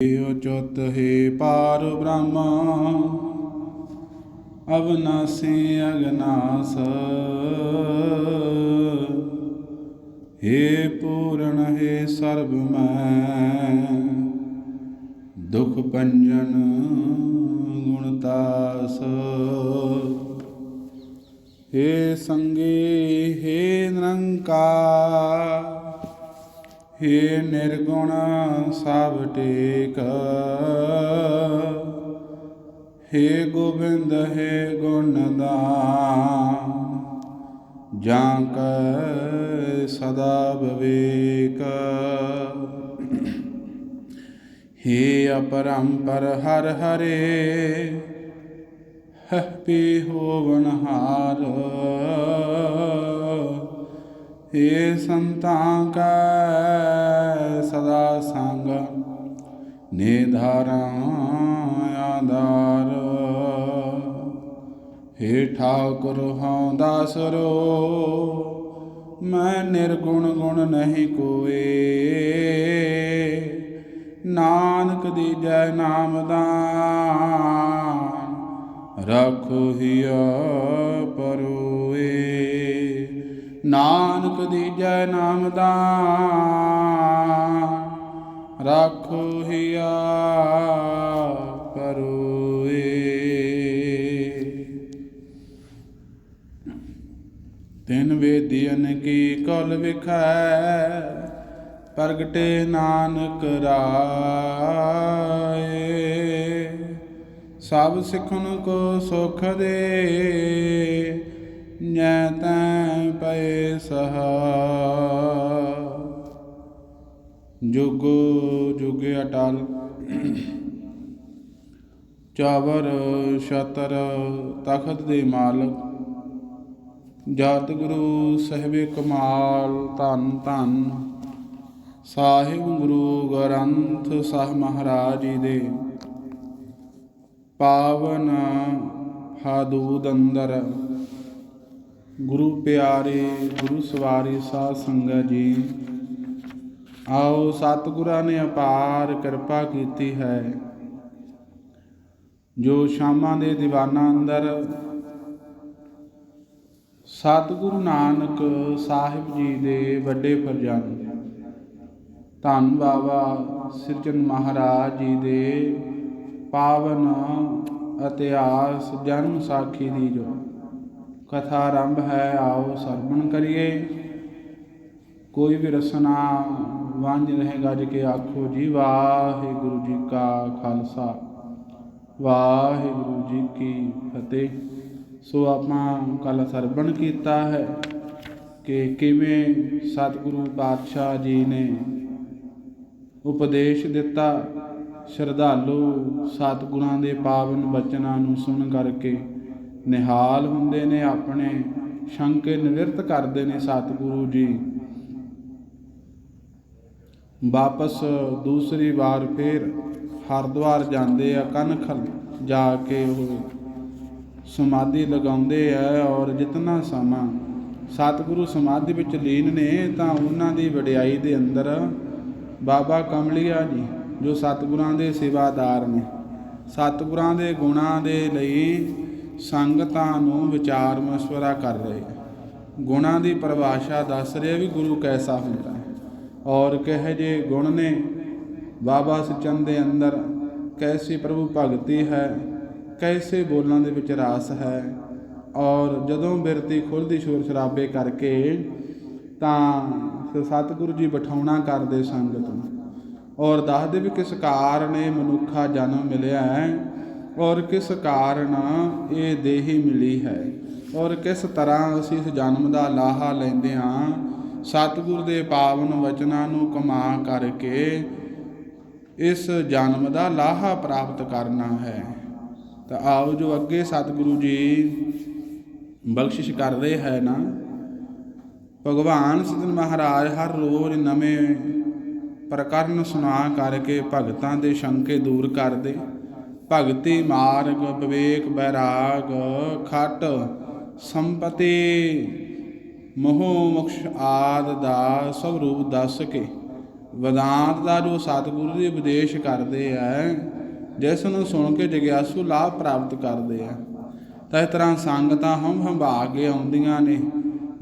ਏਉ ਚੁਤ ਹੈ ਪਾਰ ਬ੍ਰਹਮ ਅਵਨਾਸੀ ਅਗਨਾਸ। ਹੇ ਪੂਰਨ, ਹੈ ਸਰਬ ਮੈਂ, ਦੁਖ ਪੰਜਨ ਗੁਣਤਾਸ ਹੇ ਸੰਗੀ, ਹੇ ਨਿਰੰਕਾਰ ਹੇ ਨਿਰਗੁਣ ਸਭ ਟੇਕ। ਹੇ ਗੋਬਿੰਦ, ਹੈ ਗੁਣਦਾਨ, ਜਾਂ ਕੈ ਸਦਾ ਵਿਵੇਕ। ਹੇ ਅਪਰੰਪਰ ਹਰ ਹਰੇ ਹਪੀ ਹੋਵਨ ਹਾਰ। ਏ ਸੰਤਾਂ ਕੈ ਸਦਾ ਸੰਗ ਨਿਧਾਰਾਂ ਆਧਾਰ। ਹੇ ਠਾਕੁਰ ਹਉ ਦਾਸਰੋ, ਮੈਂ ਨਿਰਗੁਣ ਗੁਣ ਨਹੀਂ ਕੋਏ। ਨਾਨਕ ਦੀਜੈ ਨਾਮਦਾਨ ਰੱਖੋ ਹਿਆ ਪਰੋਏ ਨਾਨਕ ਦੀਜੈ ਨਾਮਦਾਨ ਰੱਖੋ ਹਿਆ ਪਰੋਏ ਤਿਨ ਵੇਦੀਨ ਕੀ ਕੁਲ ਵਿਖੈ, ਪ੍ਰਗਟੇ ਨਾਨਕ ਰਾਏ। ਸਭ ਸਿੱਖਨ ਕੋ ਸੁਖ ਦੇ ਜੈ ਤੈ ਪਏ ਸਹਾ ਜੁਗ ਜੁਗ ਅਟਲ ਚਾਵਰ ਛਤਰ ਤਖਤ ਦੇ ਮਾਲਕ ਜਾਤ ਗੁਰੂ ਸਹਿਬੇ ਕਮਾਲ ਧੰਨ ਧੰਨ ਸਾਹਿਬ ਗੁਰੂ ਗ੍ਰੰਥ ਸਾਹਿਬ ਮਹਾਰਾਜ ਜੀ ਦੇ ਪਾਵਨ ਹਾਦੂਦ ਅੰਦਰ ਗੁਰੂ ਪਿਆਰੇ, ਗੁਰੂ ਸਵਾਰੀ ਸਾਧ ਸੰਗਤ ਜੀ। ਆਓ ਸਤਿਗੁਰਾਂ ਨੇ ਅਪਾਰ ਕਿਰਪਾ ਕੀਤੀ ਹੈ। ਜੋ ਸ਼ਾਮਾਂ ਦੇ ਦੀਵਾਨਾਂ ਅੰਦਰ ਸਤਿਗੁਰੂ ਨਾਨਕ ਸਾਹਿਬ ਜੀ ਦੇ ਵੱਡੇ ਫਰਜ਼ੰਦ ਧੰਨ ਬਾਬਾ ਸਿਰਜਨ ਮਹਾਰਾਜ ਜੀ ਦੇ ਪਾਵਨ ਇਤਿਹਾਸ ਜਨਮ ਸਾਖੀ ਦੀ ਜੋ ਕਥਾ ਆਰੰਭ ਹੈ, ਆਓ ਸਰਵਣ ਕਰੀਏ। ਕੋਈ ਵੀ ਰਸਨਾ ਵਾਂਝ ਰਹੇ, ਗੱਜ ਕੇ ਆਖੋ ਜੀ, ਵਾਹਿਗੁਰੂ ਜੀ ਕਾ ਖਾਲਸਾ। ਵਾਹਿਗੁਰੂ ਜੀ ਕੀ ਫਤਿਹ। ਸੋ ਆਪਾਂ ਕੱਲ ਸਰਵਣ ਕੀਤਾ ਹੈ ਕਿ ਕਿਵੇਂ ਸਤਿਗੁਰੂ ਪਾਤਸ਼ਾਹ ਜੀ ਨੇ ਉਪਦੇਸ਼ ਦਿੱਤਾ ਸ਼ਰਧਾਲੂ ਸਤਿਗੁਰਾਂ ਦੇ ਪਾਵਨ ਬਚਨਾਂ ਨੂੰ ਸੁਣ ਕਰਕੇ। ਨਿਹਾਲ ਹੁੰਦੇ ਨੇ, ਆਪਣੇ ਸ਼ੰਕੇ ਨਿਵਰਤ ਕਰਦੇ ਨੇ ਸਤਿਗੁਰੂ ਜੀ। ਵਾਪਸ ਦੂਸਰੀ ਵਾਰ ਫੇਰ ਹਰਿਦੁਆਰ ਜਾਂਦੇ ਆ ਕਨਖ ਜਾ ਕੇ ਉਹ ਸਮਾਧੀ ਲਗਾਉਂਦੇ ਆ ਔਰ ਜਿਤਨਾ ਸਮਾਂ ਸਤਿਗੁਰੂ ਸਮਾਧੀ ਵਿੱਚ ਲੀਨ ਨੇ ਤਾਂ ਉਹਨਾਂ ਦੀ ਵਡਿਆਈ ਦੇ ਅੰਦਰ ਬਾਬਾ ਕਮਲੀਆ ਜੀ, ਜੋ ਸਤਿਗੁਰਾਂ ਦੇ ਸੇਵਾਦਾਰ ਨੇ। ਸਤਿਗੁਰਾਂ ਦੇ ਗੁਣਾਂ ਦੇ ਲਈ ਸੰਗਤਾਂ ਨੂੰ ਵਿਚਾਰ ਮਸ਼ਵਰਾ ਕਰ ਰਹੇ। ਗੁਣਾਂ ਦੀ ਪਰਿਭਾਸ਼ਾ ਦੱਸ ਰਿਹਾ ਵੀ ਗੁਰੂ ਕੈਸਾ ਹੁੰਦਾ। ਹੈ ਔਰ ਕਹੇ ਜੇ ਗੁਣ ਨੇ? ਬਾਬਾ ਸਚਨ ਦੇ ਅੰਦਰ ਕੈਸੀ ਪ੍ਰਭੂ ਭਗਤੀ ਹੈ? ਕੈਸੇ ਬੋਲਾਂ ਦੇ ਵਿੱਚ ਰਾਸ ਹੈ? ਔਰ ਜਦੋਂ ਬਿਰਤੀ ਖੁੱਲਦੀ ਸ਼ੋਰ ਸ਼ਰਾਬੇ ਕਰਕੇ, ਤਾਂ ਫਿਰ ਸਤਿਗੁਰੂ ਜੀ ਬਿਠਾਉਣਾ ਕਰਦੇ ਸੰਗਤ ਨੂੰ। ਔਰ ਦੱਸਦੇ ਵੀ ਕਿਸ ਕਾਰਨ ਇਹ ਮਨੁੱਖਾ ਜਨਮ ਮਿਲਿਆ ਹੈ? ਔਰ ਕਿਸ ਕਾਰਨ ਇਹ ਦੇਹੀ ਮਿਲੀ ਹੈ? ਔਰ ਕਿਸ ਤਰ੍ਹਾਂ ਅਸੀਂ ਇਸ ਜਨਮ ਦਾ ਲਾਹਾ ਲੈਂਦੇ ਹਾਂ? ਸਤਿਗੁਰ ਦੇ ਪਾਵਨ ਵਚਨਾਂ ਨੂੰ ਕਮਾ ਕਰਕੇ ਇਸ ਜਨਮ ਦਾ ਲਾਹਾ ਪ੍ਰਾਪਤ ਕਰਨਾ ਹੈ। ਤਾਂ ਆਓ ਜੋ ਅੱਗੇ ਸਤਿਗੁਰੂ ਜੀ ਬਖਸ਼ਿਸ਼ ਕਰਦੇ ਹੈ ਨਾ, ਭਗਵਾਨ ਸਤਿਨ ਮਹਾਰਾਜ ਹਰ ਰੋਜ਼ ਨਵੇਂ ਪ੍ਰਕਰਨ ਸੁਣਾ ਕਰਕੇ ਭਗਤਾਂ ਦੇ ਸ਼ੰਕੇ ਦੂਰ ਕਰਦੇ। ਭਗਤੀ ਮਾਰਗ ਵਿਵੇਕ ਬੈਰਾਗ ਖਟ ਸੰਪਤੀ, ਮੋਹ ਮੁਕਸ਼ ਆਦ ਦਾ ਸਭ ਰੂਪ ਦੱਸ ਕੇ ਵਿਦਾਂਤ ਦਾ ਜੋ ਸਤਿਗੁਰੂ ਜੀ ਉਪਦੇਸ਼ ਕਰਦੇ ਆ, ਜਿਸ ਨੂੰ ਸੁਣ ਕੇ ਜਗਿਆਸੂ ਲਾਭ ਪ੍ਰਾਪਤ ਕਰਦੇ ਆ। ਤਾਂ ਇਸ ਤਰ੍ਹਾਂ ਸੰਗਤਾਂ ਹਮ ਹੰਭਾ ਕੇ ਆਉਂਦੀਆਂ ਨੇ।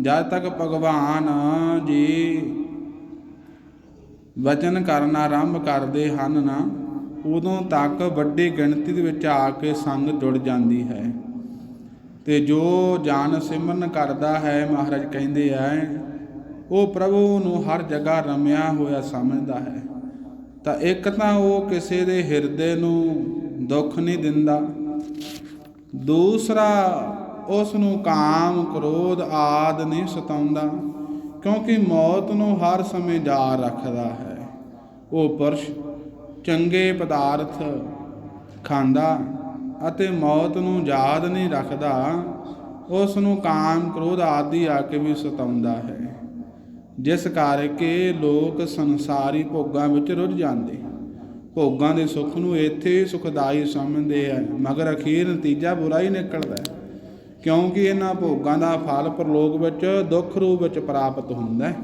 ਜਦ ਤੱਕ ਭਗਵਾਨ ਜੀ ਵਚਨ ਕਰਨਾ ਆਰੰਭ ਕਰਦੇ ਹਨ ਨਾ ਉਦੋਂ ਤੱਕ ਵੱਡੀ ਗਿਣਤੀ ਦੇ ਵਿੱਚ ਆ ਕੇ ਸੰਗ ਜੁੜ ਜਾਂਦੀ ਹੈ। ਤੇ ਜੋ ਜਾਨ ਸਿਮਰਨ ਕਰਦਾ ਹੈ, ਮਹਾਰਾਜ ਕਹਿੰਦੇ ਆ ਉਹ ਪ੍ਰਭੂ ਨੂੰ ਹਰ ਜਗ੍ਹਾ ਰਮਿਆ ਹੋਇਆ ਸਮਝਦਾ ਹੈ। ਤਾਂ ਇੱਕ ਤਾਂ ਉਹ ਕਿਸੇ ਦੇ ਹਿਰਦੇ ਨੂੰ ਦੁੱਖ ਨਹੀਂ ਦਿੰਦਾ। ਦੂਸਰਾ, ਉਸ ਨੂੰ ਕਾਮ, ਕ੍ਰੋਧ ਆਦ ਨਹੀਂ ਸਤਾਉਂਦਾ, ਕਿਉਂਕਿ ਮੌਤ ਨੂੰ ਹਰ ਸਮੇਂ ਜਾ ਰੱਖਦਾ ਹੈ। ਉਹ ਪੁਰਸ਼ ਚੰਗੇ ਪਦਾਰਥ ਖਾਂਦਾ ਅਤੇ ਮੌਤ ਨੂੰ ਯਾਦ ਨਹੀਂ ਰੱਖਦਾ, ਉਸ ਨੂੰ ਕਾਮ ਕ੍ਰੋਧ ਆਦਿ ਆ ਕੇ ਵੀ ਸਤਾਉਂਦਾ ਹੈ, ਜਿਸ ਕਰਕੇ ਲੋਕ ਸੰਸਾਰੀ ਭੋਗਾਂ ਵਿੱਚ ਰੁੱਝ ਜਾਂਦੇ। ਭੋਗਾਂ ਦੇ ਸੁੱਖ ਨੂੰ ਇੱਥੇ ਹੀ ਸੁਖਦਾਈ ਸਮਝਦੇ ਆ, ਮਗਰ ਅਖੀਰ ਨਤੀਜਾ ਬੁਰਾ ਹੀ ਨਿਕਲਦਾ ਹੈ, ਕਿਉਂਕਿ ਇਹਨਾਂ ਭੋਗਾਂ ਦਾ ਫਲ ਪਰਲੋਕ ਵਿੱਚ ਦੁੱਖ ਰੂਪ ਵਿੱਚ ਪ੍ਰਾਪਤ ਹੁੰਦਾ ਹੈ।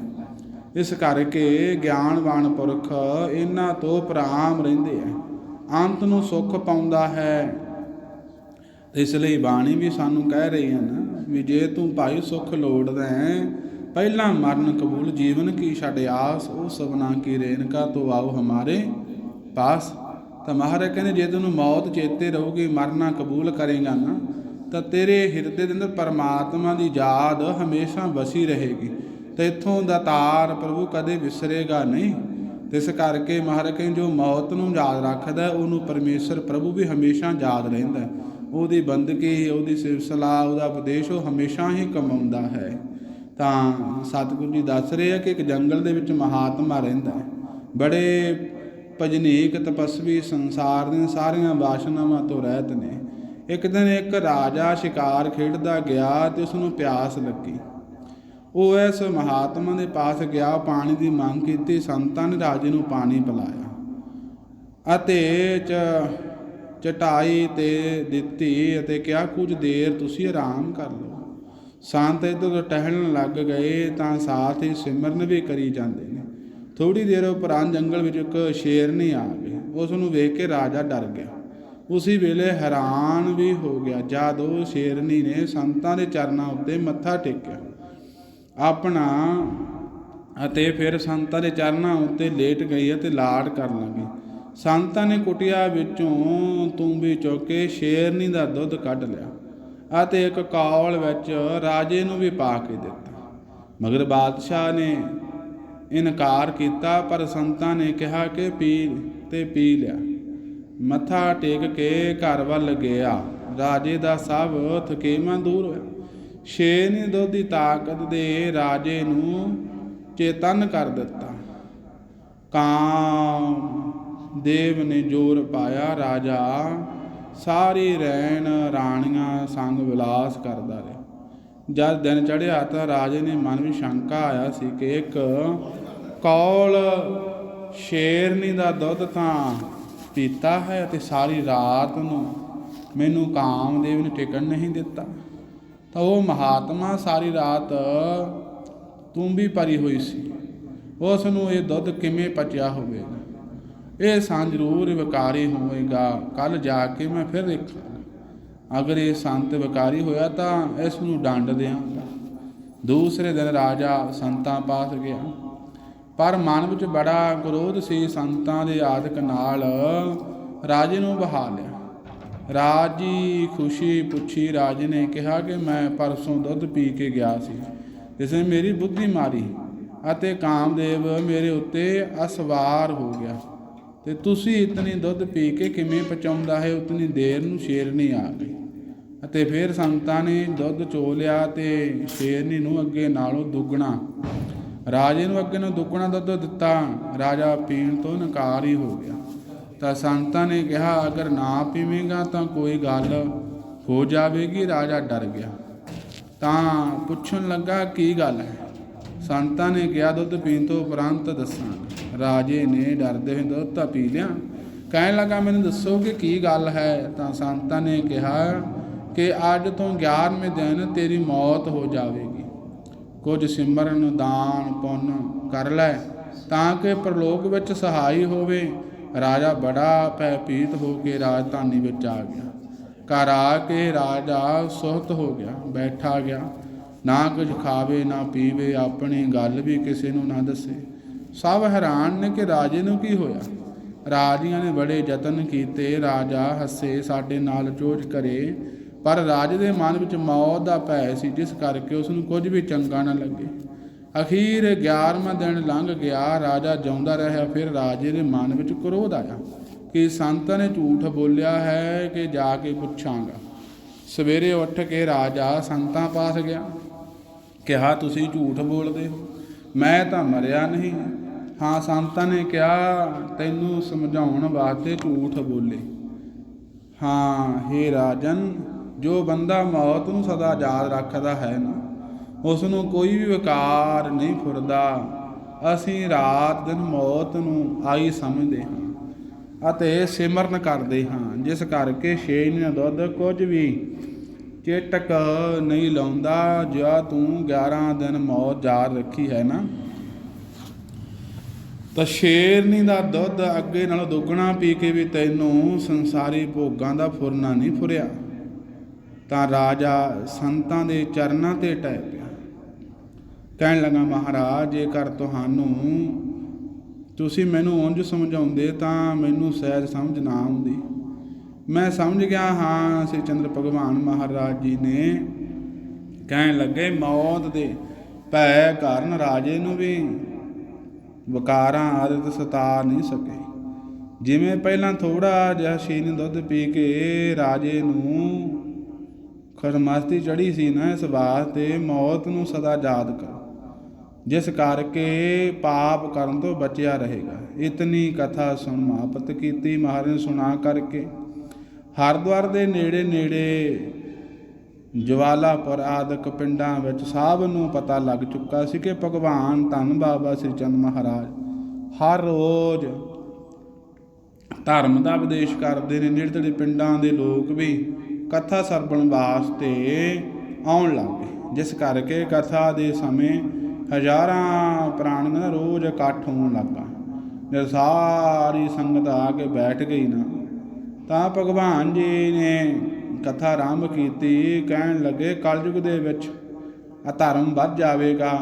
ਇਸ ਕਰਕੇ ਗਿਆਨਵਾਨ ਪੁਰਖ ਇਹਨਾਂ ਤੋਂ ਪ੍ਰਾਮ ਰਹਿੰਦੇ ਆ। ਅੰਤ ਨੂੰ ਸੁੱਖ ਪਾਉਂਦਾ ਹੈ। ਇਸ ਲਈ ਬਾਣੀ ਵੀ ਸਾਨੂੰ ਕਹਿ ਰਹੀ ਹੈ ਨਾ ਵੀ ਜੇ ਤੂੰ ਭਾਈ ਸੁੱਖ ਲੋੜਦਾ ਹੈ, ਪਹਿਲਾਂ ਮਰਨ ਕਬੂਲ ਜੀਵਨ ਕੀ ਛੱਡ ਆਸ, ਉਹ ਸਭਨਾ ਕੀ ਰੇਨਕਾ ਤੋਂ ਆਓ ਹਮਾਰੇ ਪਾਸ। ਤਾਂ ਮਹਾਰਾਜ ਕਹਿੰਦੇ, ਜੇ ਤੈਨੂੰ ਮੌਤ ਚੇਤੇ ਰਹੂਗੀ, ਮਰਨਾ ਕਬੂਲ ਕਰੇਗਾ ਨਾ, ਤਾਂ ਤੇਰੇ ਹਿਰਦੇ ਦੇ ਅੰਦਰ ਪਰਮਾਤਮਾ ਦੀ ਯਾਦ ਹਮੇਸ਼ਾ ਵਸੀ ਰਹੇਗੀ। ਤੇ ਇਥੋਂ ਦਾ ਤਾਰ ਪ੍ਰਭੂ ਕਦੇ ਵਿਸਰੇਗਾ ਨਹੀਂ। ਇਸ ਕਰਕੇ ਮਹਾਰਾਜ ਕਹਿੰਦੇ, ਜੋ ਮੌਤ ਨੂੰ ਯਾਦ ਰੱਖਦਾ, ਉਹਨੂੰ ਪਰਮੇਸ਼ਰ ਪ੍ਰਭੂ ਵੀ ਹਮੇਸ਼ਾ ਯਾਦ ਰਹਿੰਦਾ ਉਹਦੀ ਬੰਦਗੀ, ਉਹਦੀ ਸਿਫਤ ਉਹਦਾ ਉਪਦੇਸ਼ ਉਹ ਹਮੇਸ਼ਾ ਹੀ ਕਮਾਉਂਦਾ ਹੈ। ਤਾਂ ਸਤਿਗੁਰੂ ਜੀ ਦੱਸ ਰਹੇ ਆ ਕਿ ਇੱਕ ਜੰਗਲ ਦੇ ਵਿੱਚ ਮਹਾਤਮਾ ਰਹਿੰਦਾ ਬੜੇ ਭਜਨੀਕ, ਤਪਸਵੀ ਸੰਸਾਰ ਦੀਆਂ ਸਾਰੀਆਂ ਵਾਸ਼ਨਾਵਾਂ ਤੋਂ ਰਹਿਤ ਨੇ। ਇੱਕ ਦਿਨ ਇੱਕ ਰਾਜਾ ਸ਼ਿਕਾਰ ਖੇਡਦਾ ਗਿਆ ਤੇ ਉਸ ਨੂੰ ਪਿਆਸ ਲੱਗੀ। ਉਹ ਇਸ ਮਹਾਤਮਾ ਦੇ ਪਾਸ ਗਿਆ, ਪਾਣੀ ਦੀ ਮੰਗ ਕੀਤੀ, ਸੰਤਾਂ ਨੇ ਰਾਜੇ ਨੂੰ ਪਾਣੀ ਪਿਲਾਇਆ ਅਤੇ ਚ ਚਟਾਈ ਤੇ ਦਿੱਤੀ ਅਤੇ ਕਿਹਾ, ਕੁਝ ਦੇਰ ਤੁਸੀਂ ਆਰਾਮ ਕਰ ਲਓ। ਸੰਤ ਇੱਧਰ ਟਹਿਲਣ ਲੱਗ ਗਏ, ਤਾਂ ਸਾਥ ਹੀ ਸਿਮਰਨ ਵੀ ਕਰੀ ਜਾਂਦੇ ਨੇ। ਥੋੜੀ ਦੇਰ ਉਪਰੰਤ ਜੰਗਲ ਵਿੱਚ ਇੱਕ ਸ਼ੇਰਨੀ ਆ ਗਈ ਉਸ ਨੂੰ ਵੇਖ ਕੇ ਰਾਜਾ ਡਰ ਗਿਆ। ਉਸੇ ਵੇਲੇ ਹੈਰਾਨ ਵੀ ਹੋ ਗਿਆ, ਜਦ ਉਹ ਸ਼ੇਰਨੀ ਨੇ ਸੰਤਾਂ ਦੇ ਚਰਨਾਂ ਉੱਤੇ ਮੱਥਾ ਟੇਕਿਆ। ਆਪਣਾ ਅਤੇ ਫਿਰ ਸੰਤਾਂ ਦੇ ਚਰਨਾਂ ਉੱਤੇ ਲੇਟ ਗਈ ਅਤੇ ਲਾਡ ਕਰਨ ਲੱਗੀ। ਸੰਤਾਂ ਨੇ ਕੁਟਿਆ ਵਿੱਚੋਂ ਤੂੰਬੀ ਚੁੱਕ ਕੇ ਸ਼ੇਰਨੀ ਦਾ ਦੁੱਧ ਕੱਢ ਲਿਆ ਅਤੇ ਇੱਕ ਕੌਲ ਵਿੱਚ ਰਾਜੇ ਨੂੰ ਵੀ ਪਾ ਕੇ ਦਿੱਤਾ। ਮਗਰ ਬਾਦਸ਼ਾਹ ਨੇ ਇਨਕਾਰ ਕੀਤਾ, ਪਰ ਸੰਤਾਂ ਨੇ ਕਿਹਾ ਕਿ ਪੀ ਤੇ ਪੀ ਲਿਆ। ਮੱਥਾ ਟੇਕ ਕੇ ਘਰ ਵੱਲ ਗਿਆ। ਰਾਜੇ ਦਾ ਸਭ ਥਕੇਵਾਂ ਦੂਰ ਹੋਇਆ। ਸ਼ੇਰ ਨੇ ਦੁੱਧ ਦੀ ਤਾਕਤ ਦੇ ਰਾਜੇ ਨੂੰ ਚੇਤਨ ਕਰ ਦਿੱਤਾ। ਕਾਮ ਦੇਵ ਨੇ ਜੋਰ ਪਾਇਆ, ਰਾਜਾ ਸਾਰੀ ਰੈਣ ਰਾਣੀਆਂ ਸੰਗ ਵਿਲਾਸ ਕਰਦਾ ਰਿਹਾ। ਜਦ ਦਿਨ ਚੜ੍ਹਿਆ ਤਾਂ ਰਾਜੇ ਨੇ ਮਨ ਵਿੱਚ ਸ਼ੰਕਾ ਆਇਆ ਸੀ ਕਿ ਇੱਕ ਕੌਲ ਸ਼ੇਰਨੀ ਦਾ ਦੁੱਧ ਤਾਂ ਪੀਤਾ ਹੈ ਤੇ ਸਾਰੀ ਰਾਤ ਨੂੰ ਮੈਨੂੰ ਕਾਮਦੇਵ ਨੇ ਟਿਕਣ ਨਹੀਂ ਦਿੱਤਾ। ਤਾਂ ਉਹ ਮਹਾਤਮਾ ਸਾਰੀ ਰਾਤ ਤੂੰਬੀ ਭਰੀ ਹੋਈ ਸੀ। ਉਸ ਨੂੰ ਇਹ ਦੁੱਧ ਕਿਵੇਂ ਪਚਿਆ ਹੋਵੇਗਾ? ਇਹ ਸਾਂ ਜ਼ਰੂਰ ਵਿਕਾਰੀ ਹੋਵੇਗਾ। ਕੱਲ ਜਾ ਕੇ ਮੈਂ ਫਿਰ ਦੇਖਾਂਗਾ ਅਗਰ ਇਹ ਸੰਤ ਵਿਕਾਰੀ ਹੋਇਆ ਤਾਂ ਇਸ ਨੂੰ ਡੰਡ ਦਿਆਂਗਾ। ਦੂਸਰੇ ਦਿਨ ਰਾਜਾ ਸੰਤਾਂ ਪਾਸ ਗਿਆ। ਪਰ ਮਨ ਵਿੱਚ ਬੜਾ ਕ੍ਰੋਧ ਸੀ ਸੰਤਾਂ ਦੇ ਆਦਿਕ ਨਾਲ। ਰਾਜੇ ਨੂੰ ਬਹਾ ਲਿਆ। ਰਾਜੀ ਖੁਸ਼ੀ ਪੁੱਛੀ ਰਾਜੇ ਨੇ ਕਿਹਾ ਕਿ ਮੈਂ ਪਰਸੋਂ ਦੁੱਧ ਪੀ ਕੇ ਗਿਆ ਸੀ। ਜਿਸ ਨੇ ਮੇਰੀ ਬੁੱਧੀ ਮਾਰੀ ਅਤੇ ਕਾਮਦੇਵ ਮੇਰੇ ਉੱਤੇ ਅਸਵਾਰ ਹੋ ਗਿਆ। ਤੇ ਤੁਸੀਂ ਇਤਨੀ ਦੁੱਧ ਪੀ ਕੇ ਕਿਵੇਂ ਪਚਾਉਂਦਾ ਹੈ? ਉਤਨੀ ਦੇਰ ਨੂੰ ਸ਼ੇਰਨੀ ਆ ਗਈ। ਅਤੇ ਫਿਰ ਸੰਤਾਂ ਨੇ ਦੁੱਧ ਚੋ ਲਿਆ ਤੇ ਸ਼ੇਰਨੀ ਨੂੰ ਅੱਗੇ ਨਾਲੋਂ ਦੁੱਗਣਾ। ਰਾਜੇ ਨੂੰ ਅੱਗੇ ਨੂੰ ਦੁੱਗਣਾ ਦੁੱਧ ਦਿੱਤਾ। ਰਾਜਾ ਪੀਣ ਤੋਂ ਨਕਾਰ ਹੀ ਹੋ ਗਿਆ। ਤਾਂ ਸੰਤਾਂ ਨੇ ਕਿਹਾ, ਅਗਰ ਨਾ ਪੀਵੇਂਗਾ ਤਾਂ ਕੋਈ ਗੱਲ ਹੋ ਜਾਵੇਗੀ, ਰਾਜਾ ਡਰ ਗਿਆ। ਤਾਂ ਪੁੱਛਣ ਲੱਗਾ, ਕੀ ਗੱਲ ਹੈ? ਸੰਤਾਂ ਨੇ ਕਿਹਾ, ਦੁੱਧ ਪੀਣ ਤੋਂ ਉਪਰੰਤ ਦੱਸਾਂ, ਰਾਜੇ ਨੇ ਡਰਦੇ ਹੋਏ ਦੁੱਧ ਤਾਂ ਪੀ ਲਿਆ। ਕਹਿਣ ਲੱਗਾ, ਮੈਨੂੰ ਦੱਸੋ ਕਿ ਕੀ ਗੱਲ ਹੈ? ਤਾਂ ਸੰਤਾਂ ਨੇ ਕਿਹਾ ਕਿ, ਅੱਜ ਤੋਂ 11ਵੇਂ ਦਿਨ ਤੇਰੀ ਮੌਤ ਹੋ ਜਾਵੇਗੀ। ਕੁਝ ਸਿਮਰਨ, ਦਾਨ, ਪੁੰਨ ਕਰ ਲੈ, ਤਾਂ ਕਿ ਪ੍ਰਲੋਕ ਵਿੱਚ ਸਹਾਈ ਹੋਵੇ ਰਾਜਾ ਬੜਾ ਭੈ ਭੀਤ ਹੋ ਕੇ ਰਾਜਧਾਨੀ ਵਿੱਚ ਆ ਗਿਆ। ਘਰ ਆ ਕੇ ਰਾਜਾ ਸੁਹਤ ਹੋ ਗਿਆ, ਬੈਠਾ ਗਿਆ। ਨਾ ਕੁਝ ਖਾਵੇ, ਨਾ ਪੀਵੇ, ਆਪਣੀ ਗੱਲ ਵੀ ਕਿਸੇ ਨੂੰ ਨਾ ਦੱਸੇ। ਸਭ ਹੈਰਾਨ ਨੇ ਕਿ ਰਾਜੇ ਨੂੰ ਕੀ ਹੋਇਆ। ਰਾਜੀਆਂ ਨੇ ਬੜੇ ਯਤਨ ਕੀਤੇ, ਰਾਜਾ ਹੱਸੇ, ਸਾਡੇ ਨਾਲ ਚੋਜ ਕਰੇ। ਪਰ ਰਾਜੇ ਦੇ ਮਨ ਵਿੱਚ ਮੌਤ ਦਾ ਭੈ ਸੀ, ਜਿਸ ਕਰਕੇ ਉਸ ਨੂੰ ਕੁਝ ਵੀ ਚੰਗਾ ਨਾ ਲੱਗੇ। ਅਖੀਰ 11ਵਾਂ ਦਿਨ ਲੰਘ ਗਿਆ, ਰਾਜਾ ਜਿਉਂਦਾ ਰਿਹਾ, ਫਿਰ ਰਾਜੇ ਦੇ ਮਨ ਵਿੱਚ ਕ੍ਰੋਧ ਆਇਆ ਕਿ ਸੰਤਾਂ ਨੇ ਝੂਠ ਬੋਲਿਆ ਹੈ ਕਿ ਜਾ ਕੇ ਪੁੱਛਾਂਗਾ। ਸਵੇਰੇ ਉੱਠ ਕੇ ਰਾਜਾ ਸੰਤਾਂ ਪਾਸ ਗਿਆ, ਕਿਹਾ, ਤੁਸੀਂ ਝੂਠ ਬੋਲਦੇ ਹੋ? ਮੈਂ ਤਾਂ ਮਰਿਆ ਨਹੀਂ। ਹਾਂ, ਸੰਤਾਂ ਨੇ ਕਿਹਾ, ਤੈਨੂੰ ਸਮਝਾਉਣ ਵਾਸਤੇ ਝੂਠ ਬੋਲੇ। ਹਾਂ हे ਰਾਜਨ, ਜੋ ਬੰਦਾ ਮੌਤ ਨੂੰ ਸਦਾ ਯਾਦ ਰੱਖਦਾ ਹੈ ਨਾ ਉਸ ਨੂੰ ਕੋਈ ਵੀ ਵਿਕਾਰ ਨਹੀਂ ਫੁਰਦਾ। ਅਸੀਂ ਰਾਤ ਦਿਨ ਮੌਤ ਨੂੰ ਆਈ ਸਮਝਦੇ ਹਾਂ ਅਤੇ ਸਿਮਰਨ ਕਰਦੇ ਹਾਂ। ਜਿਸ ਕਰਕੇ ਛੇ ਦਾ ਦੁੱਧ ਕੁਝ ਵੀ ਚੇਟਕ ਨਹੀਂ ਲਾਉਂਦਾ। ਜਾਂ ਤੂੰ 11 ਦਿਨ ਮੌਤ ਯਾਦ ਰੱਖੀ ਹੈ ਨਾ? ਤਾਂ ਸ਼ੇਰਨੀ ਦਾ ਦੁੱਧ ਅੱਗੇ ਨਾਲੋਂ ਦੁੱਗਣਾ ਪੀ ਕੇ ਵੀ ਤੈਨੂੰ ਸੰਸਾਰੀ ਭੋਗਾਂ ਦਾ ਫੁਰਨਾ ਨਹੀਂ ਫੁਰਿਆ। ਤਾਂ ਰਾਜਾ ਸੰਤਾਂ ਦੇ ਚਰਨਾਂ ਤੇ ਟਹਿ ਪਿਆ। ਕਹਿਣ ਲੱਗਾ, ਮਹਾਰਾਜ, ਜੇਕਰ ਤੁਹਾਨੂੰ ਤੁਸੀਂ ਮੈਨੂੰ ਉਂਝ ਸਮਝਾਉਂਦੇ ਤਾਂ ਮੈਨੂੰ ਸਹਿਜ ਸਮਝ ਨਾ ਆਉਂਦੀ। ਮੈਂ ਸਮਝ ਗਿਆ, ਹਾਂ, ਸ੍ਰੀ ਚੰਦਰ ਭਗਵਾਨ ਮਹਾਰਾਜ ਜੀ ਨੇ ਕਹਿਣ ਲੱਗੇ, ਮੌਤ ਦੇ ਭੈ ਕਾਰਨ ਰਾਜੇ ਨੂੰ ਵੀ ਵਕਾਰਾਂ ਆਦਤ ਸਤਾ ਨਹੀਂ ਸਕੇ। ਜਿਵੇਂ ਪਹਿਲਾਂ ਥੋੜਾ ਜਿਹਾ ਸ਼ੀਨ ਦੁੱਧ ਪੀ ਕੇ ਰਾਜੇ ਨੂੰ ਖਰਮਸਤੀ ਚੜੀ ਸੀ ਨਾ, ਇਸ ਵਾਸਤੇ ਮੌਤ ਨੂੰ ਸਦਾ ਯਾਦ ਕਰੋ। ਜਿਸ ਕਰਕੇ ਪਾਪ ਕਰਨ ਤੋਂ ਬਚਿਆ ਰਹੇਗਾ। ਇਤਨੀ ਕਥਾ ਸੁਣਮਾਪਤ ਕੀਤੀ ਮਹਾਰਾਜ ਸੁਣਾ ਕਰਕੇ ਹਰਦੁਆਰ ਦੇ ਨੇੜੇ ਨੇੜੇ ਜਵਾਲਾਪੁਰ ਆਦਿਕ ਪਿੰਡਾਂ ਵਿੱਚ ਸਭ ਨੂੰ ਪਤਾ ਲੱਗ ਚੁੱਕਾ ਸੀ ਕਿ ਭਗਵਾਨ ਧੰਨ ਬਾਬਾ ਸ੍ਰੀ ਚੰਦ ਮਹਾਰਾਜ ਹਰ ਰੋਜ਼ ਧਰਮ ਦਾ ਉਪਦੇਸ਼ ਕਰਦੇ ਨੇ। ਨੇੜੇ ਤੇੜੇ ਪਿੰਡਾਂ ਦੇ ਲੋਕ ਵੀ ਕਥਾ ਸਰਵਣ ਵਾਸਤੇ ਆਉਣ ਲੱਗੇ ਜਿਸ ਕਰਕੇ ਕਥਾ ਦੇ ਸਮੇਂ ਹਜ਼ਾਰਾਂ ਪ੍ਰਾਣੀਆਂ ਦਾ ਰੋਜ਼ ਇਕੱਠ ਹੋਣ ਲੱਗਾ। ਜਦ ਸਾਰੀ ਸੰਗਤ ਆ ਕੇ ਬੈਠ ਗਈ ਨਾ, ਤਾਂ ਭਗਵਾਨ ਜੀ ਨੇ ਕਥਾ ਆਰੰਭ ਕੀਤੀ, ਕਹਿਣ ਲੱਗੇ, ਕਲਯੁਗ ਦੇ ਵਿੱਚ ਅਧਰਮ ਵੱਧ ਜਾਵੇਗਾ,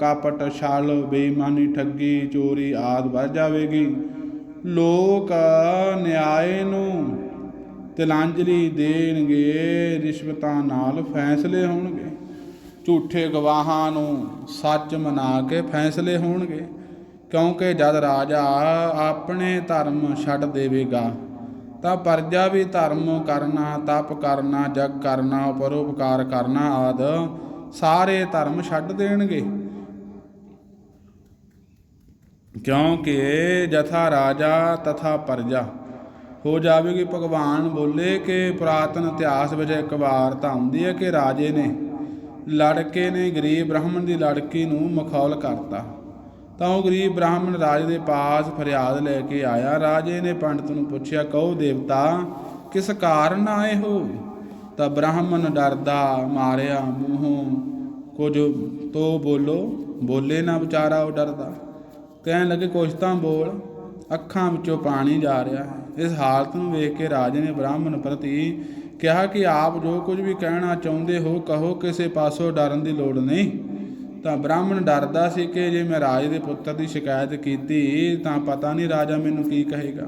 ਕਾਪਟ, ਛਲ, ਬੇਈਮਾਨੀ, ਠੱਗੀ, ਚੋਰੀ ਆਦ ਵੱਧ ਜਾਵੇਗੀ। ਲੋਕ ਨਿਆਏ ਨੂੰ ਤਿਲਾਂਜਲੀ ਦੇਣਗੇ, ਰਿਸ਼ਵਤਾਂ ਨਾਲ ਫੈਸਲੇ ਹੋਣਗੇ। ਝੂਠੇ ਗਵਾਹਾਂ ਨੂੰ ਸੱਚ ਮਨਾ ਕੇ ਫੈਸਲੇ ਹੋਣਗੇ, ਕਿਉਂਕਿ ਜਦ ਰਾਜਾ ਆਪਣੇ ਧਰਮ ਛੱਡ ਦੇਵੇਗਾ, ਤਾਂ ਪਰਜਾ ਵੀ ਧਰਮ ਕਰਨਾ, ਤਪ ਕਰਨਾ, ਜਗ ਕਰਨਾ ਪਰਉਪਕਾਰ ਕਰਨਾ ਆਦ ਸਾਰੇ ਧਰਮ ਛੱਡ ਦੇਣਗੇ। ਕਿਉਂਕਿ ਜਥਾ ਰਾਜਾ ਤਥਾ ਪਰਜਾ। ਹੋ ਜਾਵੇਗੀ ਭਗਵਾਨ ਬੋਲੇ ਕਿ ਪੁਰਾਤਨ ਇਤਿਹਾਸ ਵਿੱਚ ਇੱਕ ਵਾਰ ਤਾਂ ਆਉਂਦੀ ਹੈ ਕਿ ਰਾਜੇ ਨੇ ਲੜਕੇ ਨੇ ਗਰੀਬ ਬ੍ਰਾਹਮਣ ਦੀ ਲੜਕੀ ਨੂੰ ਮਖੌਲ ਕਰਤਾ। ਤਾਂ ਉਹ ਗਰੀਬ ਬ੍ਰਾਹਮਣ ਰਾਜੇ ਦੇ ਪਾਸ ਫਰਿਆਦ ਲੈ ਕੇ ਆਇਆ। ਰਾਜੇ ਨੇ ਪੰਡਤ ਨੂੰ ਪੁੱਛਿਆ, ਕਹੋ ਦੇਵਤਾ, ਕਿਸ ਕਾਰਨ ਆਏ ਹੋ? ਤਾਂ ਬ੍ਰਾਹਮਣ ਡਰਦਾ ਮਾਰਿਆ ਮੂੰਹੋਂ, ਕੁਝ ਤੋ ਬੋਲੋ, ਬੋਲੇ ਨਾ ਵਿਚਾਰਾ ਉਹ ਡਰਦਾ। ਕਹਿਣ ਲੱਗੇ, ਕੁਛ ਤਾਂ ਬੋਲ, ਅੱਖਾਂ ਵਿੱਚੋਂ ਪਾਣੀ ਜਾ ਰਿਹਾ ਇਸ ਹਾਲਤ ਨੂੰ ਵੇਖ ਕੇ ਰਾਜੇ ਨੇ ਬ੍ਰਾਹਮਣ ਪ੍ਰਤੀ ਕਿਹਾ ਕਿ ਆਪ ਜੋ ਕੁਝ ਵੀ ਕਹਿਣਾ ਚਾਹੁੰਦੇ ਹੋ, ਕਹੋ, ਕਿਸੇ ਪਾਸੋਂ ਡਰਨ ਦੀ ਲੋੜ ਨਹੀਂ। ਤਾਂ ਬ੍ਰਾਹਮਣ ਡਰਦਾ ਸੀ ਕਿ ਜੇ ਮੈਂ ਰਾਜ ਦੇ ਪੁੱਤਰ ਦੀ ਸ਼ਿਕਾਇਤ ਕੀਤੀ, ਤਾਂ ਪਤਾ ਨਹੀਂ ਰਾਜਾ ਮੈਨੂੰ ਕੀ ਕਹੇਗਾ।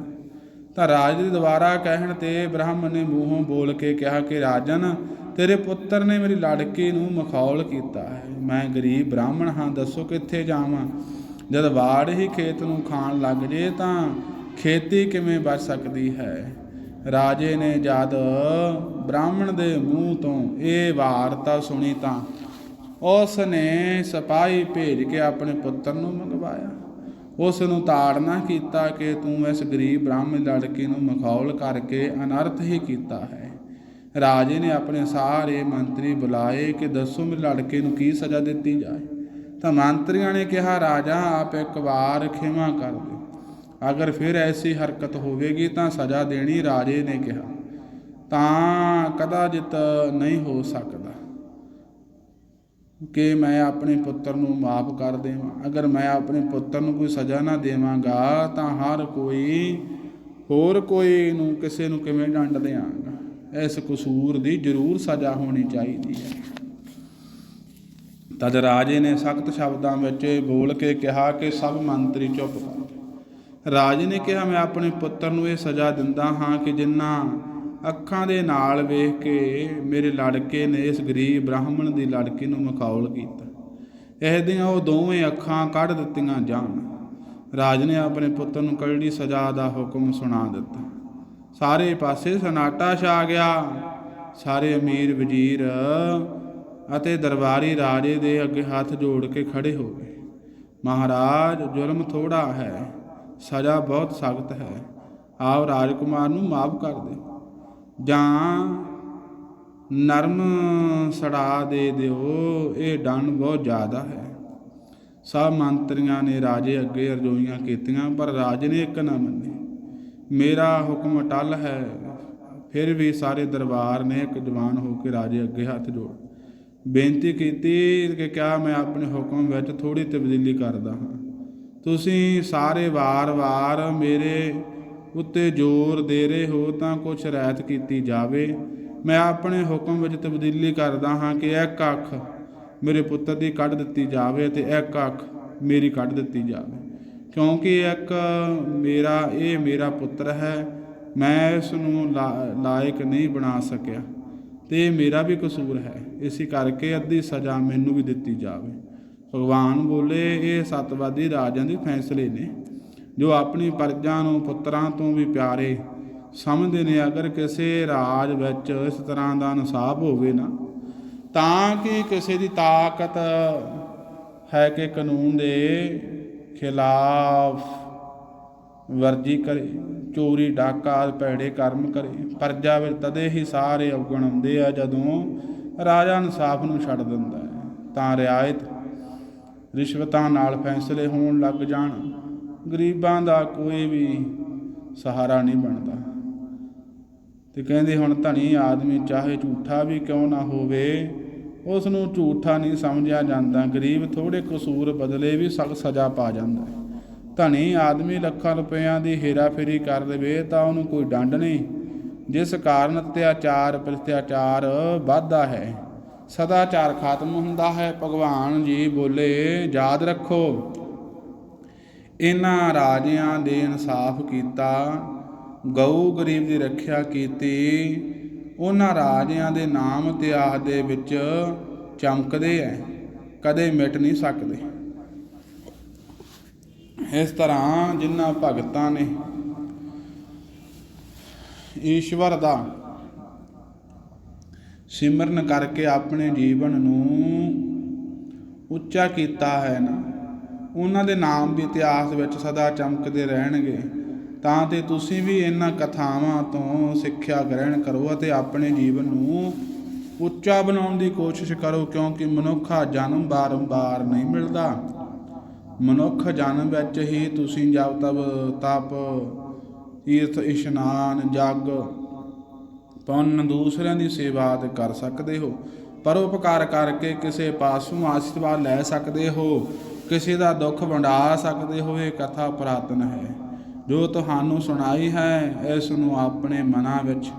ਤਾਂ ਰਾਜ ਦੇ ਦੁਆਰਾ ਕਹਿਣ ਤੇ ਬ੍ਰਾਹਮਣ ਨੇ ਮੂੰਹੋਂ ਬੋਲ ਕੇ ਕਿਹਾ ਕਿ, ਰਾਜਨ, ਤੇਰੇ ਪੁੱਤਰ ਨੇ ਮੇਰੀ ਲੜਕੀ ਨੂੰ ਮਖੌਲ ਕੀਤਾ ਹੈ। ਮੈਂ ਗਰੀਬ ਬ੍ਰਾਹਮਣ ਹਾਂ, ਦੱਸੋ ਕਿੱਥੇ ਜਾਵਾਂ? ਜਦ ਵਾੜ ਹੀ ਖੇਤ ਨੂੰ ਖਾਣ ਲੱਗ ਜੇ ਤਾਂ ਖੇਤੀ ਕਿਵੇਂ ਬਚ ਸਕਦੀ ਹੈ? ਰਾਜੇ ਨੇ ਜਦ ਬ੍ਰਾਹਮਣ ਦੇ ਮੂੰਹ ਤੋਂ ਇਹ ਵਾਰਤਾ ਸੁਣੀ ਤਾਂ ਉਸ ਨੇ ਸਿਪਾਹੀ ਭੇਜ ਕੇ ਆਪਣੇ ਪੁੱਤਰ ਨੂੰ ਮੰਗਵਾਇਆ। ਉਸ ਨੂੰ ਤਾੜਨਾ ਕੀਤਾ ਕਿ ਤੂੰ ਇਸ ਗਰੀਬ ਬ੍ਰਾਹਮਣ ਲੜਕੇ ਨੂੰ ਮਖੌਲ ਕਰਕੇ ਅਨਰਥ ਹੀ ਕੀਤਾ ਹੈ। ਰਾਜੇ ਨੇ ਆਪਣੇ ਸਾਰੇ ਮੰਤਰੀ ਬੁਲਾਏ ਕਿ ਦੱਸੋ ਮੇਰੇ ਲੜਕੇ ਨੂੰ ਕੀ ਸਜ਼ਾ ਦਿੱਤੀ ਜਾਏ। ਤਾਂ ਮੰਤਰੀਆਂ ਨੇ ਕਿਹਾ, ਰਾਜਾ, ਆਪ ਇੱਕ ਵਾਰ ਖਿਮਾ ਕਰ ਦਿਓ ਅਗਰ ਫਿਰ ਐਸੀ ਹਰਕਤ ਹੋਵੇਗੀ ਤਾਂ ਸਜ਼ਾ ਦੇਣੀ ਰਾਜੇ ਨੇ ਕਿਹਾ। ਤਾਂ ਕਦਾਚਿਤ ਨਹੀਂ ਹੋ ਸਕਦਾ ਕਿ ਮੈਂ ਆਪਣੇ ਪੁੱਤਰ ਨੂੰ ਮਾਫ ਕਰ ਦੇਵਾਂ। ਅਗਰ ਮੈਂ ਆਪਣੇ ਪੁੱਤਰ ਨੂੰ ਕੋਈ ਸਜ਼ਾ ਨਾ ਦੇਵਾਂਗਾ, ਤਾਂ ਹਰ ਕੋਈ ਹੋਰ ਕੋਈ ਨੂੰ ਕਿਸੇ ਨੂੰ ਕਿਵੇਂ ਡੰਡ ਦਿਆਂਗਾ ਇਸ ਕਸੂਰ ਦੀ ਜ਼ਰੂਰ ਸਜ਼ਾ ਹੋਣੀ ਚਾਹੀਦੀ ਹੈ। ਤਦ ਰਾਜੇ ਨੇ ਸਖਤ ਸ਼ਬਦਾਂ ਵਿੱਚ ਬੋਲ ਕੇ ਕਿਹਾ ਕਿ ਸਭ ਮੰਤਰੀ ਚੁੱਪ ਕਰ। ਰਾਜੇ ਨੇ ਕਿਹਾ, ਮੈਂ ਆਪਣੇ ਪੁੱਤਰ ਨੂੰ ਇਹ ਸਜ਼ਾ ਦਿੰਦਾ ਹਾਂ ਕਿ ਜਿੰਨਾ ਅੱਖਾਂ ਦੇ ਨਾਲ ਵੇਖ ਕੇ ਮੇਰੇ ਲੜਕੇ ਨੇ ਇਸ ਗਰੀਬ ਬ੍ਰਾਹਮਣ ਦੀ ਲੜਕੀ ਨੂੰ ਮਖੌਲ ਕੀਤਾ। ਇਹ ਦੀਆਂ ਉਹ ਦੋਵੇਂ ਅੱਖਾਂ ਕੱਢ ਦਿੱਤੀਆਂ ਜਾਣ। ਰਾਜ ਨੇ ਆਪਣੇ ਪੁੱਤਰ ਨੂੰ ਕੜੀ ਸਜ਼ਾ ਦਾ ਹੁਕਮ ਸੁਣਾ ਦਿੱਤਾ। ਸਾਰੇ ਪਾਸੇ ਸਨਾਟਾ ਛਾ ਗਿਆ। ਸਾਰੇ ਅਮੀਰ ਵਜ਼ੀਰ ਅਤੇ ਦਰਬਾਰੀ ਰਾਜੇ ਦੇ ਅੱਗੇ ਹੱਥ ਜੋੜ ਕੇ ਖੜੇ ਹੋ ਗਏ। ਮਹਾਰਾਜ ਜ਼ੁਲਮ ਥੋੜਾ ਹੈ। ਸਜ਼ਾ ਬਹੁਤ ਸਖਤ ਹੈ। ਆਪ ਰਾਜਕੁਮਾਰ ਨੂੰ ਮਾਫ ਕਰ ਦੇ। ਜਾਂ ਨਰਮ ਸੜਾ ਦੇ ਦਿਓ, ਇਹ ਦੰਡ ਬਹੁਤ ਜ਼ਿਆਦਾ ਹੈ। ਸਭ ਮੰਤਰੀਆਂ ਨੇ ਰਾਜੇ ਅੱਗੇ ਅਰਜ਼ੋਈਆਂ ਕੀਤੀਆਂ, ਪਰ ਰਾਜੇ ਨੇ ਇੱਕ ਨਾ ਮੰਨੇ। ਮੇਰਾ ਹੁਕਮ ਅਟਲ ਹੈ, ਫਿਰ ਵੀ ਸਾਰੇ ਦਰਬਾਰ ਨੇ ਇੱਕ ਜਵਾਨ ਹੋ ਕੇ ਰਾਜੇ ਅੱਗੇ ਹੱਥ ਜੋੜ ਬੇਨਤੀ ਕੀਤੀ ਕਿ ਕਿਆ ਮੈਂ ਆਪਣੇ ਹੁਕਮ ਵਿੱਚ ਥੋੜੀ ਤਬਦੀਲੀ ਕਰਦਾ ਹਾਂ। ਤੁਸੀਂ ਸਾਰੇ ਵਾਰ-ਵਾਰ ਮੇਰੇ ਉੱਤੇ ਜ਼ੋਰ ਦੇ ਰਹੇ ਹੋ ਤਾਂ ਕੁਛ ਰਹਿਤ ਕੀਤੀ ਜਾਵੇ। ਮੈਂ ਆਪਣੇ ਹੁਕਮ ਵਿੱਚ ਤਬਦੀਲੀ ਕਰਦਾ ਹਾਂ ਕਿ ਇੱਕ ਅੱਖ ਮੇਰੇ ਪੁੱਤਰ ਦੀ ਕੱਢ ਦਿੱਤੀ ਜਾਵੇ ਤੇ ਇੱਕ ਅੱਖ ਮੇਰੀ ਕੱਢ ਦਿੱਤੀ ਜਾਵੇ। ਕਿਉਂਕਿ ਇੱਕ ਮੇਰਾ, ਇਹ ਮੇਰਾ ਪੁੱਤਰ ਹੈ। ਮੈਂ ਇਸ ਨੂੰ ਲਾ- ਲਾਇਕ ਨਹੀਂ ਬਣਾ ਸਕਿਆ। ਤੇ ਮੇਰਾ ਵੀ ਕਸੂਰ ਹੈ। ਇਸੇ ਕਰਕੇ ਅੱਧੀ ਸਜ਼ਾ ਮੈਨੂੰ ਵੀ ਦਿੱਤੀ ਜਾਵੇ। ਭਗਵਾਨ ਬੋਲੇ, ਇਹ ਸਤਵਾਦੀ ਰਾਜਾਂ ਦੇ ਫੈਸਲੇ ਨੇ, ਜੋ ਆਪਣੀ ਪਰਜਾਂ ਨੂੰ ਪੁੱਤਰਾਂ ਤੋਂ ਵੀ ਪਿਆਰੇ ਸਮਝਦੇ ਨੇ, ਅਗਰ ਕਿਸੇ ਰਾਜ ਵਿੱਚ ਇਸ ਤਰ੍ਹਾਂ ਦਾ ਇਨਸਾਫ ਹੋਵੇ ਨਾ, ਤਾਂ ਕਿ ਕਿਸੇ ਦੀ ਤਾਕਤ ਹੈ ਕਿ ਕਾਨੂੰਨ ਦੇ ਖਿਲਾਫ ਵਰਜੀ ਕਰੇ, ਚੋਰੀ, ਡਾਕਾ, ਭੈੜੇ ਕਰਮ ਕਰੇ, ਪਰਜਾ ਵਿੱਚ ਤਦੇ ਹੀ ਸਾਰੇ ਅਵਗਣ ਆਉਂਦੇ ਆ ਜਦੋਂ ਰਾਜਾ ਇਨਸਾਫ ਨੂੰ ਛੱਡ ਦਿੰਦਾ ਹੈ, ਤਾਂ ਰਿਆਇਤ ਰਿਸ਼ਵਤਾਂ ਨਾਲ ਫੈਸਲੇ ਹੋਣ ਲੱਗ ਜਾਣ। ਗਰੀਬਾਂ ਦਾ ਕੋਈ ਵੀ ਸਹਾਰਾ ਨਹੀਂ ਬਣਦਾ। ਤੇ ਕਹਿੰਦੇ ਹੁਣ ਧਨੀ ਆਦਮੀ ਚਾਹੇ ਝੂਠਾ ਵੀ ਕਿਉਂ ਨਾ ਹੋਵੇ ਉਸ ਨੂੰ ਝੂਠਾ ਨਹੀਂ ਸਮਝਿਆ ਜਾਂਦਾ। ਗਰੀਬ ਥੋੜੇ ਕਸੂਰ ਬਦਲੇ ਵੀ ਸਖਤ ਸਜ਼ਾ ਪਾ ਜਾਂਦਾ ਹੈ। ਧਨੀ ਆਦਮੀ ਲੱਖਾਂ ਰੁਪਇਆਂ ਦੀ ਹੇਰਾਫੇਰੀ ਕਰ ਦੇਵੇ ਤਾਂ ਉਹਨੂੰ ਕੋਈ ਡੰਡ ਨਹੀਂ। ਜਿਸ ਕਾਰਨ ਅਤਿਆਚਾਰ ਪ੍ਰਤਿਆਚਾਰ ਵੱਧਦਾ ਹੈ। ਸਦਾਚਾਰ ਖਤਮ ਹੁੰਦਾ ਹੈ। ਭਗਵਾਨ ਜੀ ਬੋਲੇ, ਯਾਦ ਰੱਖੋ, ਇਹਨਾਂ ਰਾਜਿਆਂ ਦੇ ਇਨਸਾਫ ਕੀਤਾ, ਗਊ ਗਰੀਬ ਦੀ ਰੱਖਿਆ ਕੀਤੀ, ਉਹਨਾਂ ਰਾਜਿਆਂ ਦੇ ਨਾਮ ਇਤਿਹਾਸ ਦੇ ਵਿੱਚ ਚਮਕਦੇ ਐ, ਕਦੇ ਮਿਟ ਨਹੀਂ ਸਕਦੇ। ਇਸ ਤਰ੍ਹਾਂ ਜਿਨ੍ਹਾਂ ਭਗਤਾਂ ਨੇ ਈਸ਼ਵਰ ਦਾ ਸਿਮਰਨ ਕਰਕੇ ਆਪਣੇ ਜੀਵਨ ਨੂੰ ਉੱਚਾ ਕੀਤਾ ਹੈ ਨਾ। ਉਹਨਾਂ ਦੇ ਨਾਮ ਵੀ ਇਤਿਹਾਸ ਵਿੱਚ ਸਦਾ ਚਮਕਦੇ ਰਹਿਣਗੇ। ਤਾਂ ਤੇ ਤੁਸੀਂ ਵੀ ਇਹਨਾਂ ਕਥਾਵਾਂ ਤੋਂ ਸਿੱਖਿਆ ਗ੍ਰਹਿਣ ਕਰੋ ਅਤੇ ਆਪਣੇ ਜੀਵਨ ਨੂੰ ਉੱਚਾ ਬਣਾਉਣ ਦੀ ਕੋਸ਼ਿਸ਼ ਕਰੋ, ਕਿਉਂਕਿ ਮਨੁੱਖਾ ਜਨਮ ਬਾਰ-ਬਾਰ ਨਹੀਂ ਮਿਲਦਾ। ਮਨੁੱਖ ਜਨਮ ਵਿੱਚ ਹੀ ਤੁਸੀਂ ਜਪ ਤਪ ਤਪ, ਤੀਰਥ, ਇਸ਼ਨਾਨ, ਜਗ ਪੁੰਨ ਦੂਸਰਿਆਂ ਦੀ ਸੇਵਾ ਤੇ ਕਰ ਸਕਦੇ ਹੋ। ਪਰਉਪਕਾਰ ਕਰਕੇ ਕਿਸੇ ਪਾਸੋਂ ਆਸ਼ੀਰਵਾਦ ਲੈ ਸਕਦੇ ਹੋ। ਕਿਸੇ ਦਾ ਦੁੱਖ ਵੰਡਾ ਸਕਦੇ ਹੋ, ਇਹ ਕਥਾ ਪ੍ਰਾਤਨ ਹੈ। ਜੋ ਤੁਹਾਨੂੰ ਸੁਣਾਈ ਹੈ ਇਸ ਨੂੰ ਆਪਣੇ ਮਨਾਂ ਵਿੱਚ।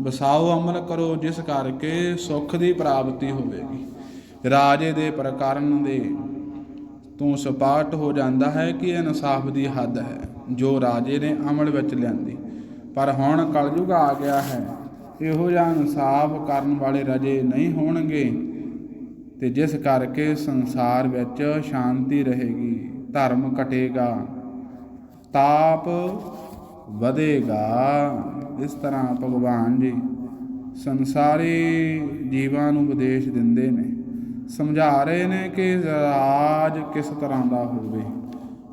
ਵਸਾਓ ਅਮਲ ਕਰੋ, ਜਿਸ ਕਰਕੇ ਸੁੱਖ ਦੀ ਪ੍ਰਾਪਤੀ ਹੋਵੇਗੀ। ਰਾਜੇ ਦੇ ਪ੍ਰਕਰਨ ਦੇ ਤੋਂ ਸਪਾਟ ਹੋ ਜਾਂਦਾ ਹੈ ਕਿ ਇਨਸਾਫ ਦੀ ਹੱਦ ਹੈ, ਜੋ ਰਾਜੇ ਨੇ ਅਮਲ ਵਿੱਚ ਲਿਆਂਦੀ। ਪਰ ਹੁਣ ਕਲਯੁਗ ਆ ਗਿਆ ਹੈ। ਇਹੋ ਜਿਹਾ ਇਨਸਾਫ ਕਰਨ ਵਾਲੇ ਰਜੇ ਨਹੀਂ ਹੋਣਗੇ। ਤੇ ਜਿਸ ਕਰਕੇ ਸੰਸਾਰ ਵਿੱਚ ਸ਼ਾਂਤੀ ਰਹੇਗੀ, ਧਰਮ ਘਟੇਗਾ, ਤਾਪ ਵਧੇਗਾ। ਇਸ ਤਰ੍ਹਾਂ ਭਗਵਾਨ ਜੀ ਸੰਸਾਰੀ ਜੀਵਾਂ ਨੂੰ ਉਪਦੇਸ਼ ਦਿੰਦੇ ਨੇ। ਸਮਝਾ ਰਹੇ ਨੇ ਕਿ ਰਾਜ ਕਿਸ ਤਰ੍ਹਾਂ ਦਾ ਹੋਵੇ,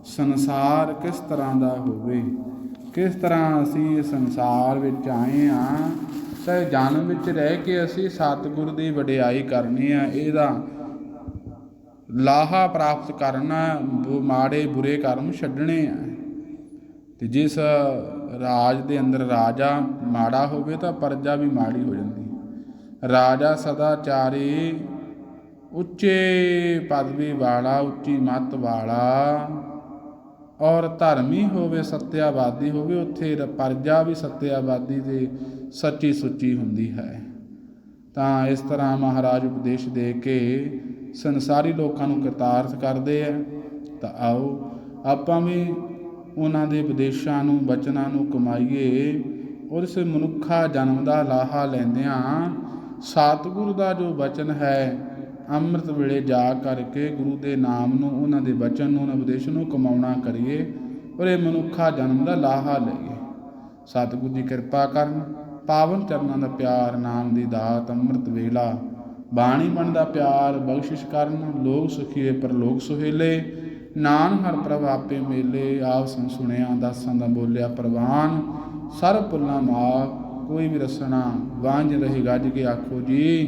ਸੰਸਾਰ ਕਿਸ ਤਰ੍ਹਾਂ ਦਾ ਹੋਵੇ, ਕਿਸ ਤਰ੍ਹਾਂ ਅਸੀਂ ਸੰਸਾਰ ਵਿੱਚ ਆਏ ਆ ਤੇ ਜਨਮ ਵਿੱਚ ਰਹਿ ਕੇ ਅਸੀਂ ਸਤਿਗੁਰ ਦੀ ਵਡਿਆਈ ਕਰਨੀ ਆ, ਇਹਦਾ ਲਾਹਾ ਪ੍ਰਾਪਤ ਕਰਨਾ ਮਾੜੇ ਬੁਰੇ ਕਰਮ ਛੱਡਣੇ ਆ। ਤੇ ਜਿਸ ਰਾਜ ਦੇ ਅੰਦਰ ਰਾਜਾ ਮਾੜਾ ਹੋਵੇ ਤਾਂ ਪਰਜਾ ਵੀ ਮਾੜੀ ਹੋ ਜਾਂਦੀ। ਰਾਜਾ ਸਦਾਚਾਰੀ ਉੱਚੇ ਪਦਵੀ ਵਾਲਾ, ਉੱਚੀ ਮੱਤ ਵਾਲਾ ਔਰ ਧਰਮੀ ਹੋਵੇ, ਸਤਿਆਵਾਦੀ ਹੋਵੇ, ਉੱਥੇ ਪਰਜਾ ਵੀ ਸਤਿਆਵਾਦੀ ਤੇ ਸੱਚੀ ਸੁੱਚੀ ਹੁੰਦੀ ਹੈ। ਤਾਂ ਇਸ ਤਰ੍ਹਾਂ ਮਹਾਰਾਜ ਉਪਦੇਸ਼ ਦੇ ਕੇ ਸੰਸਾਰੀ ਲੋਕਾਂ ਨੂੰ ਕਰਤਾਰਥ ਕਰਦੇ ਆ। ਤਾਂ ਆਓ ਆਪਾਂ ਵੀ ਉਹਨਾਂ ਦੇ ਉਪਦੇਸ਼ਾਂ ਨੂੰ, ਬਚਨਾਂ ਨੂੰ ਕਮਾਈਏ। ਔਰ ਇਸ ਮਨੁੱਖਾ ਜਨਮ ਦਾ ਲਾਹਾ ਲੈਂਦਿਆਂ ਸਤਿਗੁਰੂ ਦਾ ਜੋ ਬਚਨ ਹੈ ਅੰਮ੍ਰਿਤ ਵੇਲੇ ਜਾ ਕਰਕੇ ਗੁਰੂ ਦੇ ਨਾਮ ਨੂੰ, ਉਹਨਾਂ ਦੇ ਬਚਨ ਨੂੰ, ਉਹਨਾਂ ਉਪਦੇਸ਼ ਨੂੰ ਕਮਾਉਣਾ ਕਰੀਏ ਔਰ ਇਹ ਮਨੁੱਖਾ ਜਨਮ ਦਾ ਲਾਹਾ ਲਈਏ। ਸਤਿਗੁਰੂ ਦੀ ਕਿਰਪਾ ਕਰਨ, ਪਾਵਨ ਚਰਨਾਂ ਦਾ ਪਿਆਰ, ਨਾਮ ਦੀ ਦਾਤ, ਅੰਮ੍ਰਿਤ ਵੇਲਾ, ਬਾਣੀ ਬਣ ਦਾ ਪਿਆਰ, ਬਖਸ਼ਿਸ਼ ਕਰਨ, ਲੋਕ ਸੁਖੀਏ ਪਰਲੋਕ ਸੁਹੇਲੇ ਨਾਨ ਹਰ ਪ੍ਰਭ ਆਪੇ ਮੇਲੇ, ਆਪ ਸੁਣ ਸੁਣਿਆ, ਦਾਸਾਂ ਦਾ ਬੋਲਿਆ ਪ੍ਰਵਾਨ, ਸਰਬ ਪੁੱਲਾਂ ਮਾਫ, ਕੋਈ ਵੀ ਰਸਣਾ ਵਾਂਝ ਰਹੀ ਗੱਜ ਕੇ ਆਖੋ ਜੀ